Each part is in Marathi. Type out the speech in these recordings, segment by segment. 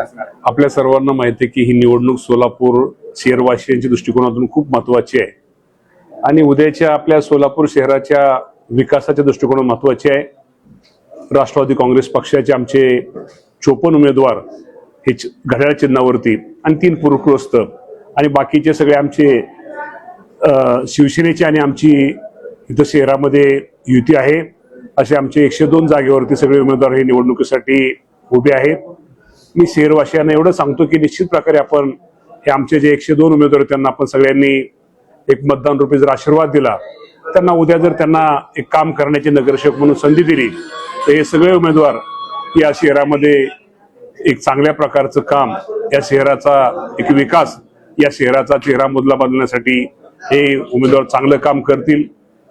आपल्या सर्वांना माहिती आहे की ही निवडणूक सोलापूर शहरवासियांच्या दृष्टिकोनातून खूप महत्वाची आहे. आणि उद्याच्या आपल्या सोलापूर शहराच्या विकासाच्या दृष्टिकोनात महत्वाची आहे. राष्ट्रवादी काँग्रेस पक्षाचे आमचे चोपन्न उमेदवार हे घड्याळ चिन्हावरती आणि तीन पूरग्रस्त आणि बाकीचे सगळे आमचे शिवसेनेची आणि आमची इथं शहरामध्ये युती आहे. असे आमचे एकशे दोन जागेवरती सगळे उमेदवार हे निवडणुकीसाठी उभे आहेत. मी शहरवासियांना एवढं सांगतो की निश्चित प्रकारे आपण हे आमचे जे एकशे दोन उमेदवार त्यांना आपण सगळ्यांनी एक मतदान रूपी जर आशीर्वाद दिला. त्यांना उद्या जर त्यांना एक काम करण्याची नगरसेवक म्हणून संधी दिली तर हे सगळे उमेदवार या शहरामध्ये एक चांगल्या प्रकारचं काम या शहराचा एक विकास या शहराचा चेहरा मुदला बदलण्यासाठी हे उमेदवार चांगलं काम करतील.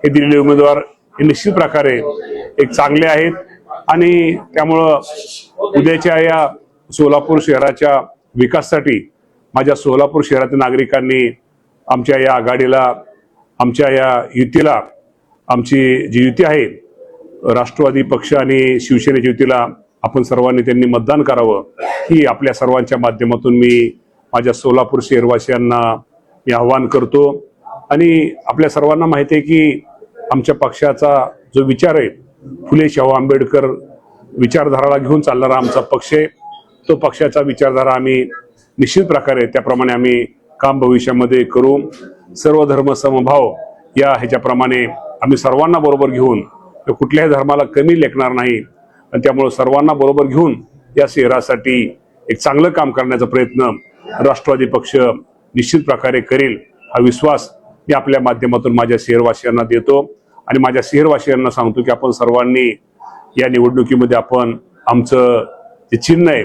हे दिलेले उमेदवार हे निश्चित प्रकारे एक चांगले आहेत. आणि त्यामुळं उद्याच्या या सोलापूर शहराच्या विकासासाठी माझ्या सोलापूर शहरातील नागरिकांनी आमच्या या आघाडीला आमच्या या युतीला आमची जी युती आहे राष्ट्रवादी पक्ष आणि शिवसेनेच्या युतीला आपण सर्वांनी त्यांनी मतदान करावं ही आपल्या सर्वांच्या माध्यमातून मी माझ्या सोलापूर शहरवासियांना मी आव्हान करतो. आणि आपल्या सर्वांना माहिती आहे की आमच्या पक्षाचा जो विचार आहे फुले शाहू आंबेडकर विचारधाराला घेऊन चालणारा आमचा पक्ष आहे. तो पक्षाचा विचारधारा आम्ही निश्चित प्रकारे त्याप्रमाणे आम्ही काम भविष्यामध्ये करू. सर्व धर्म समभाव या ह्याच्याप्रमाणे आम्ही सर्वांना बरोबर घेऊन कुठल्याही धर्माला कमी लेखणार नाही. आणि त्यामुळं सर्वांना बरोबर घेऊन या शहरासाठी एक चांगलं काम करण्याचा प्रयत्न राष्ट्रवादी पक्ष निश्चित प्रकारे करेल हा विश्वास मी आपल्या माध्यमातून माझ्या शहरवासियांना देतो. आणि माझ्या शहरवासियांना सांगतो की आपण सर्वांनी या निवडणुकीमध्ये आपण आमचं जे चिन्ह आहे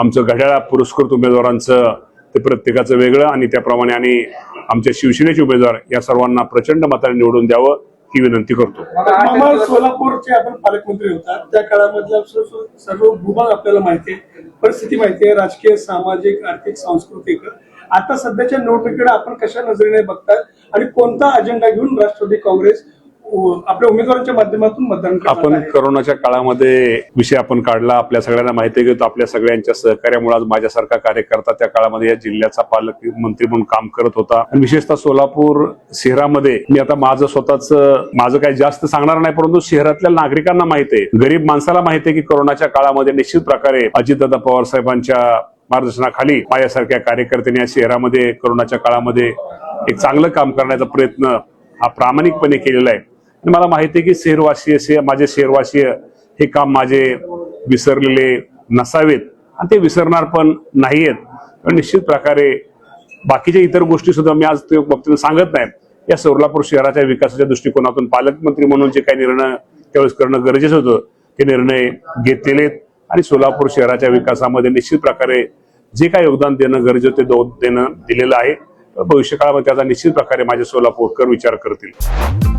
आमचं घड्याळा पुरस्कृत उमेदवारांचं ते प्रत्येकाचं वेगळं आणि त्याप्रमाणे आणि आमच्या शिवसेनेचे उमेदवार या सर्वांना प्रचंड मताने निवडून द्यावं ही विनंती करतो. सोलापूरचे आपण पालकमंत्री होता त्या काळामध्ये सर्व सर्व भूभाग आपल्याला माहिती आहे. परिस्थिती माहिती आहे. राजकीय सामाजिक आर्थिक सांस्कृतिक. आता सध्याच्या निवडणुकीकडे आपण कशा नजरेने बघताय? आणि कोणता अजेंडा घेऊन राष्ट्रवादी काँग्रेस आपल्या उमेदवारांच्या माध्यमातून मतदान आपण? करोनाच्या काळामध्ये विषय आपण काढला आपल्या सगळ्यांना माहिती आहे की तो आपल्या सगळ्यांच्या सहकार्यामुळे आज माझ्यासारखा कार्यकर्ता त्या काळामध्ये या जिल्ह्याचा पालकमंत्री म्हणून काम करत होता. आणि विशेषतः सोलापूर शहरामध्ये मी आता माझं स्वतःच माझं काही जास्त सांगणार नाही परंतु शहरातल्या नागरिकांना माहिती आहे. गरीब माणसाला माहिती आहे की करोनाच्या काळामध्ये निश्चित प्रकारे अजितदादा पवार साहेबांच्या मार्गदर्शनाखाली माझ्यासारख्या कार्यकर्त्यांनी या शहरामध्ये करोनाच्या काळामध्ये एक चांगलं काम करण्याचा प्रयत्न हा प्रामाणिकपणे केलेला आहे. आणि मला माहिती आहे की शहरवासी शे- माझे शहरवासी हे काम माझे विसरलेले नसावेत आणि ते विसरणार पण नाहीयेत. पण निश्चित प्रकारे बाकीच्या इतर गोष्टी सुद्धा मी आज ते बाबतीत सांगत नाही. या सोलापूर शहराच्या विकासाच्या दृष्टिकोनातून पालकमंत्री म्हणून जे काही निर्णय त्यावेळेस करणं गरजेचं होतं ते निर्णय घेतलेले आणि सोलापूर शहराच्या विकासामध्ये निश्चित प्रकारे जे काही योगदान देणं गरजेचं ते देणं दिलेलं आहे. भविष्यकाळामध्ये त्याचा निश्चित प्रकारे माझे सोलापूरकर विचार करतील.